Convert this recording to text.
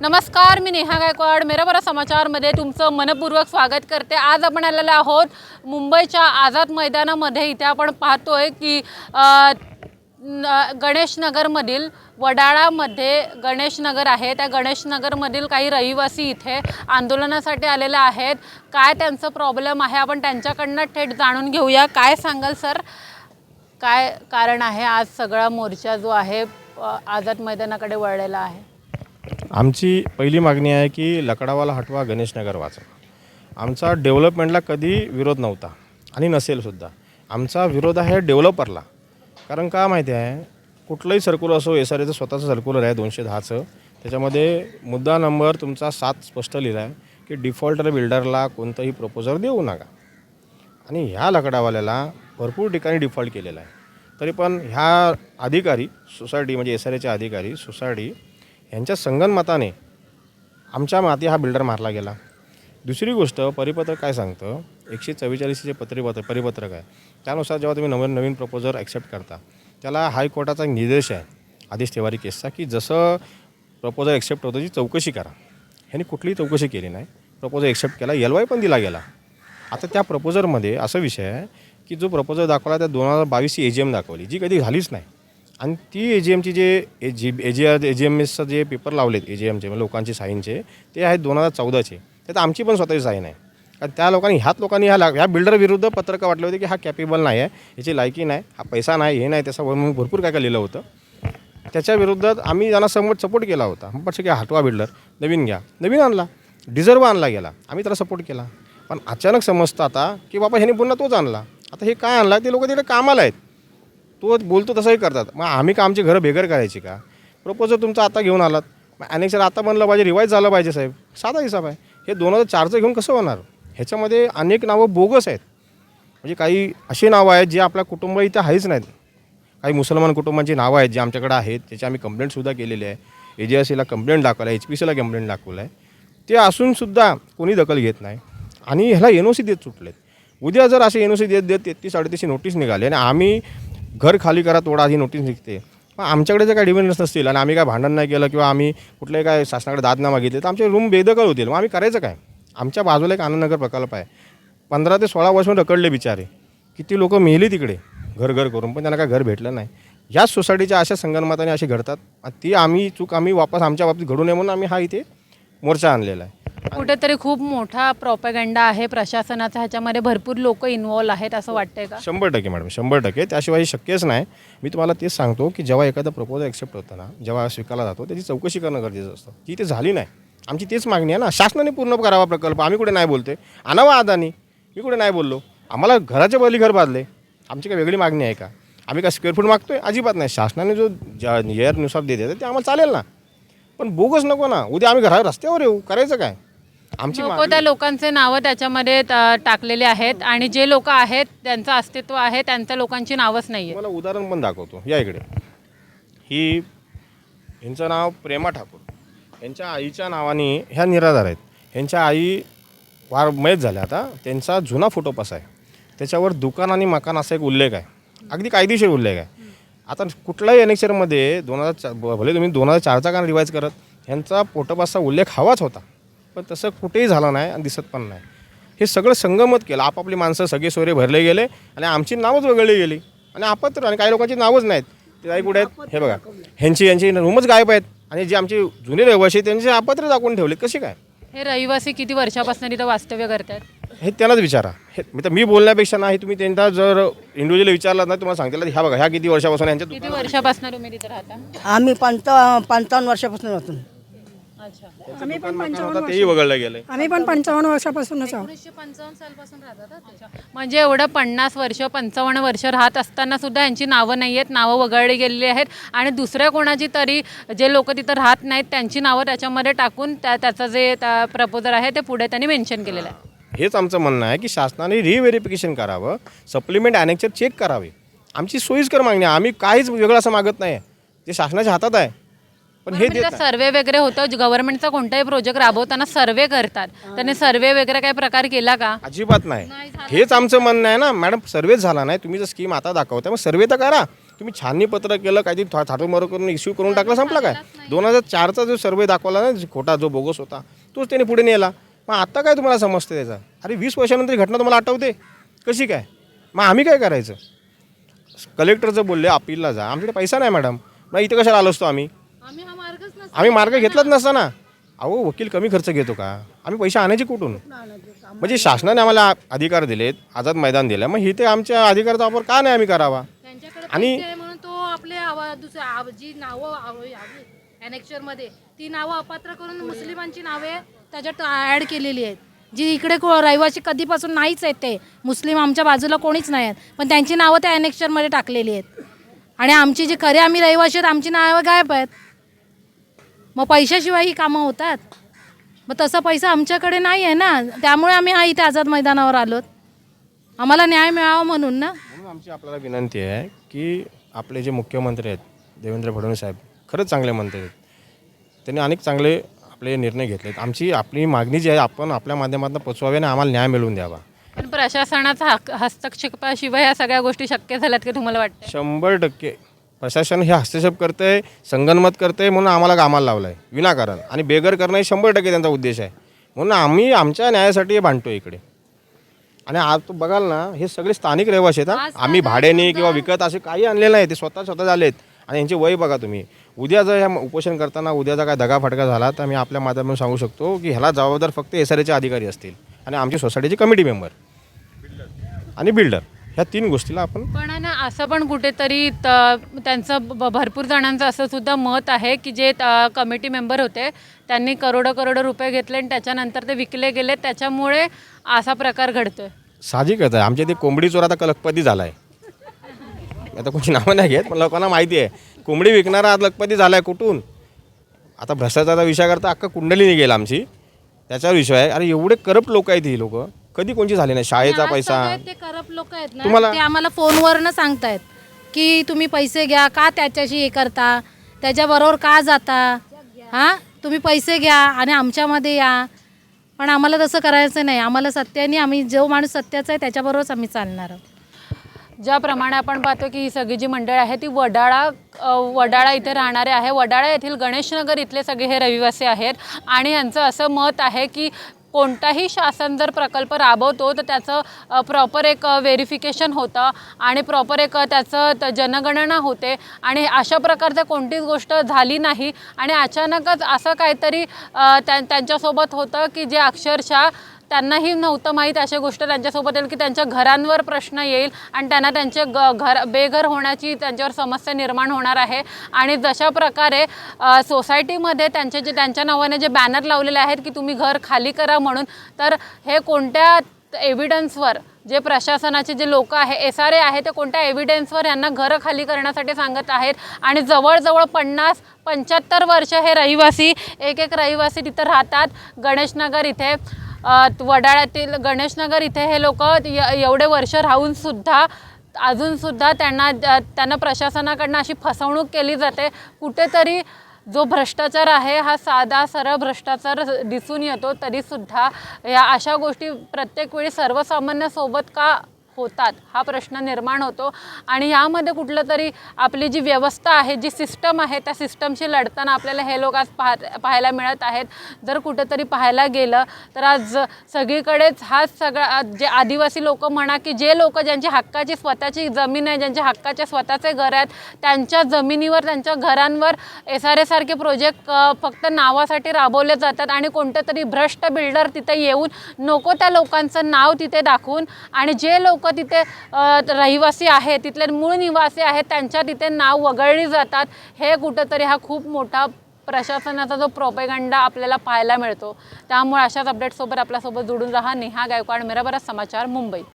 नमस्कार मी नेहा गायकवाड. मेरा बरा समाचारमध्ये तुमचं मनपूर्वक स्वागत करते. आज आपण आलेलो आहोत मुंबईच्या आझाद मैदानामध्ये. इथे आपण पाहतोय की न- गणेशनगरमधील वडाळामध्ये गणेशनगर आहे. त्या गणेशनगरमधील काही रहिवासी इथे आंदोलनासाठी आलेले आहेत. काय त्यांचं प्रॉब्लेम आहे? आपण त्यांच्याकडनं थेट जाणून घेऊया. काय सांगाल सर? काय कारण आहे? आज सगळा मोर्चा जो आहे आझाद मैदानाकडे वळलेला आहे. आमची पहिली मागणी आहे की लकडावाला हटवा गणेशनगर वाचा. आमचा डेव्हलपमेंटला कधी विरोध नव्हता आणि नसेलसुद्धा आमचा विरोध आहे डेव्हलपरला. कारण का माहिती आहे? कुठलंही सर्क्युलर असो एस आर एचं स्वतःचं सर्क्युलर आहे दोनशे दहाचं. त्याच्यामध्ये मुद्दा नंबर तुमचा सात स्पष्ट लिहिला आहे की डिफॉल्टर बिल्डरला कोणतंही प्रपोजल देऊ नका. आणि ह्या लकडावाल्याला भरपूर ठिकाणी डिफॉल्ट केलेला आहे. तरी पण ह्या अधिकारी सोसायटी म्हणजे एस आर एचे अधिकारी सोसायटी यांच्या संगनमताने आमच्या माती हा बिल्डर मारला गेला. दुसरी गोष्ट परिपत्रक काय सांगतं? एकशे चव्वेचाळीसचे पत्रिपत्र परिपत्रक आहे. त्यानुसार जेव्हा तुम्ही नवीन नवीन प्रपोजल ॲक्सेप्ट करता त्याला हायकोर्टाचा एक निर्देश आहे आदेश तिवारी केसचा की जसं प्रपोजल ॲक्सेप्ट होतं ती चौकशी करा. ह्यांनी कुठलीही चौकशी केली नाही. प्रपोजल ॲक्सेप्ट केला एल वाय पण दिला गेला. आता त्या प्रपोजलमध्ये असा विषय आहे की जो प्रपोजल दाखवला त्या दोन हजार बावीसची ए जी एम दाखवली जी कधी झालीच नाही. आणि ती ए जी एमची जे ए जी ए जी आर ए जी एम एसचं जे पेपर लावलेत ए जी एमचे म्हणजे लोकांचे साईनचे ते आहेत दोन हजार चौदाचे. त्यात आमची पण स्वतःची साईन आहे. कारण त्या लोकांनी ह्याच लोकांनी ह्या ला- ह्या बिल्डरविरुद्ध पत्रकं वाटले होते की हा कॅपेबल नाही आहे याची लायकी नाही हा पैसा नाही हे नाही त्याचा म्हणून भरपूर काय काय लिहिलं होतं. त्याच्या विरोधात आम्ही त्यांना समोर सपोर्ट केला होता पक्ष घ्या हटवा बिल्डर नवीन घ्या. नवीन आणला. डिझर्व आणला गेला. आम्ही त्याला सपोर्ट केला. पण अचानक समजतं आता की बाबा ह्याने पुन्हा तोच आणला. आता हे काय आणला ते लोक तिकडे कामाला आहेत. तो बोलतो तसंही करतात. मग आम्ही का आमची घरं बेघर करायची का? प्रपोजल तुमचं आता घेऊन आलात. मग सर आता बनलं पाहिजे रिवाईज झालं पाहिजे साहेब. साधा हिसाब आहे. हे दोन हजार चारचं घेऊन कसं होणार? ह्याच्यामध्ये अनेक नावं बोगस आहेत. म्हणजे काही अशी नावं आहेत जे आपल्या कुटुंब इथं आहेच नाहीत. काही मुसलमान कुटुंबांची नावं आहेत जी आमच्याकडे आहेत त्याची आम्ही कंप्लेंटसुद्धा केलेली आहे. ए जी एस सीला कंप्लेंट दाखवलं आहे एच पी सीला कंप्लेंट दाखवलं आहे ते असूनसुद्धा कोणी दखल घेत नाही. आणि ह्याला एन ओ सी देत सुटलेत. उद्या जर असे एन ओ सी देत देत तेहतीस साडेतीसशे नोटीस निघाली आणि आम्ही घर खाली करा तोडा ही नोटीस निघते. मग आमच्याकडे जर काही डिव्हिडन्स नसतील आणि आम्ही काय भांडण नाही केलं किंवा आम्ही कुठल्याही काय शासनाकडे दाद नाही मागितले तर आमचे रूम बेदखल होतील. मग आम्ही करायचं काय? आमच्या बाजूला एक आनंदनगर प्रकल्प आहे. पंधरा ते सोळा वर्ष रकडले बिचारे. किती लोक मेली तिकडे घर घर करून पण त्यांना काय घर भेटलं नाही. याच सोसायटीच्या अशा संगणमाताने अशी घडतात. ती आम्ही चूक आम्ही वापस आमच्या बाबतीत घडू नये म्हणून आम्ही हा इथे मोर्चा आणलेला आहे. कुठेतरी खूप मोठा प्रॉपगंडा आहे प्रशासनाचा ह्याच्यामध्ये भरपूर लोक इन्वॉल्व्ह आहेत असं वाटतंय का? शंभर टक्के मॅडम शंभर टक्के. त्याशिवाय हे शक्यच नाही. मी तुम्हाला तेच सांगतो की जेव्हा एखादा प्रपोजल ॲक्सेप्ट होतं ना जेव्हा स्वीकारला जातो त्याची चौकशी करणं गरजेचं असतं. ती ते झाली नाही. आमची तेच मागणी आहे ना. शासनाने पूर्ण करावा प्रकल्प. आम्ही कुठे नाही बोलते आणावा अदानी. मी कुठे नाही बोललो. आम्हाला घराच्या बली घर बांधले. आमची काय वेगळी मागणी आहे का? आम्ही काय स्क्वेअर फूट मागतोय? अजिबात नाही. शासनाने जो ज्या येअरनुसार देते ते आम्हाला चालेल ना. पण बोगस नको ना. उद्या आम्ही घरा रस्त्यावर येऊ. करायचं काय? आमची नको मागणी- त्या लोकांचे नावं त्याच्यामध्ये टाकलेले आहेत आणि जे लोक आहेत त्यांचं अस्तित्व आहे त्यांच्या लोकांची नावच नाही तुम्हाला उदाहरण पण दाखवतो. या इकडे. ही यांचं नाव प्रेमा ठाकूर. यांच्या आईच्या नावाने ह्या निराधार आहेत. ह्यांच्या आई वार मयत झाल्या आता. त्यांचा जुना फोटो पसा आहे. त्याच्यावर दुकान आणि मकान असा एक उल्लेख आहे. अगदी कायदेशीर उल्लेख आहे. आता कुठल्याही अनेक्शरमध्ये दोन हजार चा भले तुम्ही दोन हजार चारचा का रिवाईज करत ह्यांचा फोटोपासचा उल्लेख हवाच होता. पण तसं कुठेही झालं नाही आणि दिसत पण नाही. हे सगळं संगमत केलं. आपापली माणसं सगळे सोयरे भरले गेले आणि आमची नावच वगळली गेली. आणि आपत्र आणि काही लोकांची नावच नाहीत. ते काही कुठे आहेत? हे बघा. ह्यांची यांची रूमच गायब आहेत. आणि जे आमचे जुने रहिवासी आहेत त्यांचे आपत्र दाखवून ठेवले. कसे काय? हे रहिवासी किती वर्षापासून इथं वास्तव्य करतात? हे त्यांनाच विचारा. हे मी तर मी बोलण्यापेक्षा नाही. तुम्ही त्यांना जर इंडिव्हिज्युअली विचारलात ना तुम्हाला सांगतील. ह्या बघा ह्या किती वर्षापासून यांच्या किती वर्षापासून तुम्ही तिथं राहता? आम्ही पंचा पंचावन्न वर्षापासून होतो अच्छा आम्ही पण तेही वगळलं गेलं आम्ही पण पंचावन्न वर्षापासूनच आहोत. एकोणीसशे पंचावन्न सालपासून राहतात म्हणजे एवढं पन्नास वर्ष पंचावन्न वर्ष राहत असताना सुद्धा यांची नावं नाही आहेत नावं वगळली गेलेली आहेत. आणि दुसऱ्या कोणाची तरी जे लोक तिथं राहत नाहीत त्यांची नावं त्याच्यामध्ये टाकून त्या त्याचं जे प्रपोजल आहे ते पुढे त्यांनी मेन्शन केलेलं आहे. हेच आमचं म्हणणं आहे की शासनाने रिव्हेरिफिकेशन करावं सप्लिमेंट अनेक्चर चेक करावे. आमची सोयीस्कर मागणी आहे. आम्ही काहीच वेगळं असं मागत नाही ते शासनाच्या हातात आहे पण हे देत नाही. सर्वे वगैरे होतं गव्हर्नमेंटचा कोणताही प्रोजेक्ट राबवताना सर्वे करतात. त्याने सर्वे वगैरे काही प्रकार केला का? अजिबात नाही. हेच आमचं म्हणणं आहे ना मॅडम सर्वेच झाला नाही तुम्ही जर स्कीम आता दाखवताय मग सर्वे तर करा. तुम्ही छाननी पत्र केलं काहीतरी थाटूमारू करून इश्यू करून टाकलं संपला काय? दोन हजार चारचा जो सर्वे दाखवला ना जो खोटा जो बोगस होता तोच त्याने पुढे नेला. मग आता काय तुम्हाला समजते त्याचा? अरे वीस वर्षानंतर ही घटना तुम्हाला आठवते? कशी काय? मग आम्ही काय करायचं? कलेक्टर जर बोलले अपीलला जा. आमच्याकडे पैसा नाही मॅडम. मग इथे कशाला आलो असतो आम्ही? आम्ही मार्ग घेतलाच नसता ना अहो वकील कमी खर्च घेतो का? आम्ही पैसे आणायचे कुठून? म्हणजे शासनाने आम्हाला अधिकार दिलेत आझाद मैदान दिलं मग इथे आमच्या अधिकाराचा वापर का नाही आम्ही करावा? आणि- तो आपले दुसऱ्या जी नावं मध्ये ती नावं अपात्र करून मुस्लिमांची नावे त्याच्यात ऍड केलेली आहेत. जी इकडे रहिवासी कधीपासून नाहीच आहेत ते. मुस्लिम आमच्या बाजूला कोणीच नाही आहेत. पण त्यांची नावं त्या annexure मध्ये टाकलेली आहेत. आणि आमची जी खरे आम्ही रहिवासी आहेत आमची नावं गायब आहेत. मग पैशाशिवाय ही कामं होतात. मग तसा पैसा आमच्याकडे नाही आहे ना. त्यामुळे आम्ही हा इथे आझाद मैदानावर आलोत. आम्हाला न्याय मिळावा म्हणून ना. म्हणून आमची आपल्याला विनंती आहे की आपले जे मुख्यमंत्री आहेत देवेंद्र फडणवीस साहेब खरंच चांगले मंत्री आहेत. त्यांनी अनेक चांगले आपले निर्णय घेतलेत. आमची आपली मागणी जी आहे आपण आपल्या माध्यमातून पोचवावी आणि आम्हाला न्याय मिळवून द्यावा. पण प्रशासनाचा हस्तक्षेपाशिवाय या सगळ्या गोष्टी शक्य झाल्यात की तुम्हाला वाटतं शंभर टक्के. प्रशासन हे हस्तक्षेप करतंय संगनमत करतंय म्हणून आम्हाला कामाला लावलं आहे विनाकारण. आणि बेघर करणं हे शंभर टक्के त्यांचा उद्देश आहे. म्हणून आम्ही आमच्या न्यायासाठी हे भांडतो इकडे. आणि आज तू बघाल ना हे सगळे स्थानिक रहिवासी आहेत. आम्ही भाड्याने किंवा विकत असे काही आणलेलं नाही ते स्वतः स्वतः झालेत. आणि यांचे वय बघा तुम्ही. उद्या जर ह्या उपोषण करताना उद्याचा काय दगाफटका झाला तर मी आपल्या माध्यमातून सांगू शकतो की ह्याला जबाबदार फक्त एस आर एचे अधिकारी असतील. आणि आमची सोसायटीचे कमिटी मेंबर. आणि बिल्डर. ह्या तीन गोष्टीला आपण आहे असं पण कुठेतरी त- त्यांचं ब- भरपूर जणांचं असं सुद्धा मत आहे की जे त- कमिटी मेंबर होते त्यांनी करोडो करोडो रुपये घेतले आणि त्याच्यानंतर ते विकले गेले. त्याच्यामुळे असा प्रकार घडतोय. साहजिकच आहे आमच्या इथे कोंबडी चोर आता कलकपती झाला आहे आता कोणी नावं नाही घेत पण लोकांना माहिती आहे. कोंबडी विकणारा आज लखपती झाला आहे कुठून? आता भ्रष्टाचाराचा विषय करता अख्खा कुंडलीने गेला आमची. त्याच्यावर विषय आहे. अरे एवढे करप्ट लोक आहेत ही लोकं. कधी कोणची झाली नाही? शाळेचा आज पैसा. सगळे ते करप्ट लोक आहेत ना तुम्हाला- ते आम्हाला फोनवरनं सांगतायत की तुम्ही पैसे घ्या का त्याच्याशी हे करता? त्याच्याबरोबर का जाता? हां? तुम्ही पैसे घ्या आणि आमच्यामध्ये या. पण आम्हाला तसं करायचं नाही. आम्हाला सत्याने आम्ही जो माणूस सत्याचा आहे त्याच्याबरोबरच आम्ही चालणार आहोत. ज्याप्रमाणे आपण पाहतो की ही सगळी जी मंडळ आहे ती वडाळा अ, वडाळा इथे राहणारे आहे. वडाळा येथील गणेशनगर इथले सगळे हे रहिवासी आहेत. आणि यांचं असं मत आहे की कोणताही शासन जर प्रकल्प राबवतो तर त्याचं प्रॉपर एक व्हेरिफिकेशन होतं आणि प्रॉपर एक त्याचं त- जनगणना होते. आणि अशा प्रकारचं कोणतीच गोष्ट झाली नाही. आणि अचानकच असं काहीतरी त्यां त्या त्यांच्यासोबत होतं की जे अक्षरशः त्यांनाही नव्हतं माहीत अशा गोष्ट त्यांच्यासोबत येईल की त्यांच्या घरांवर प्रश्न येईल आणि त्यांना त्यांचे ग घर बेघर होण्याची त्यांच्यावर समस्या निर्माण होणार आहे. आणि जशा प्रकारे सोसायटीमध्ये त्यांचे जे त्यांच्या नावाने जे बॅनर लावलेले आहेत की तुम्ही घर खाली करा म्हणून तर हे कोणत्या एव्हिडन्सवर जे प्रशासनाचे जे लोक आहे एस आर ए आहे ते कोणत्या एव्हिडन्सवर यांना घरं खाली करण्यासाठी सांगत आहेत? आणि जवळजवळ पन्नास पंच्याहत्तर वर्ष हे रहिवासी एक एक रहिवासी तिथं राहतात. गणेशनगर इथे. वडाळ्यातील गणेशनगर इथे हे लोक एवढे वर्ष राहून सुद्धा अजूनसुद्धा त्यांना त्यांना प्रशासनाकडनं अशी फसवणूक केली जाते. कुठेतरी जो भ्रष्टाचार आहे हा साधा सरळ भ्रष्टाचार दिसून येतो. तरीसुद्धा या अशा गोष्टी प्रत्येक वेळी सर्वसामान्यासोबत का होतात हा प्रश्न निर्माण होतो. आणि यामध्ये कुठलं तरी आपली जी व्यवस्था आहे जी सिस्टम आहे त्या सिस्टमशी लढताना आपल्याला हे लोक आज पाह पाहायला मिळत आहेत. जर कुठंतरी पाहायला गेलं तर आज सगळीकडेच हा सगळा जे आदिवासी लोक म्हणा की जे लोक ज्यांची हक्काची स्वतःची जमीन आहे ज्यांच्या हक्काचे स्वतःचे घर आहेत त्यांच्या जमिनीवर त्यांच्या घरांवर एस आर एसारखे प्रोजेक्ट फक्त नावासाठी राबवले जातात आणि कोणतं तरी भ्रष्ट बिल्डर तिथे येऊन नको त्या लोकांचं नाव तिथे दाखवून आणि जे लोक तिथे रहिवासी आहेत तिथले मूळ निवासी आहेत त्यांच्या तिथे नाव वगळली जातात. हे कुठंतरी हा खूप मोठा प्रशासनाचा जो प्रोपेगंडा आपल्याला पाहायला मिळतो. त्यामुळे अशाच अपडेटसोबत आपल्यासोबत जोडून राहा. नेहा गायकवाड मेरा बरा समाचार मुंबई.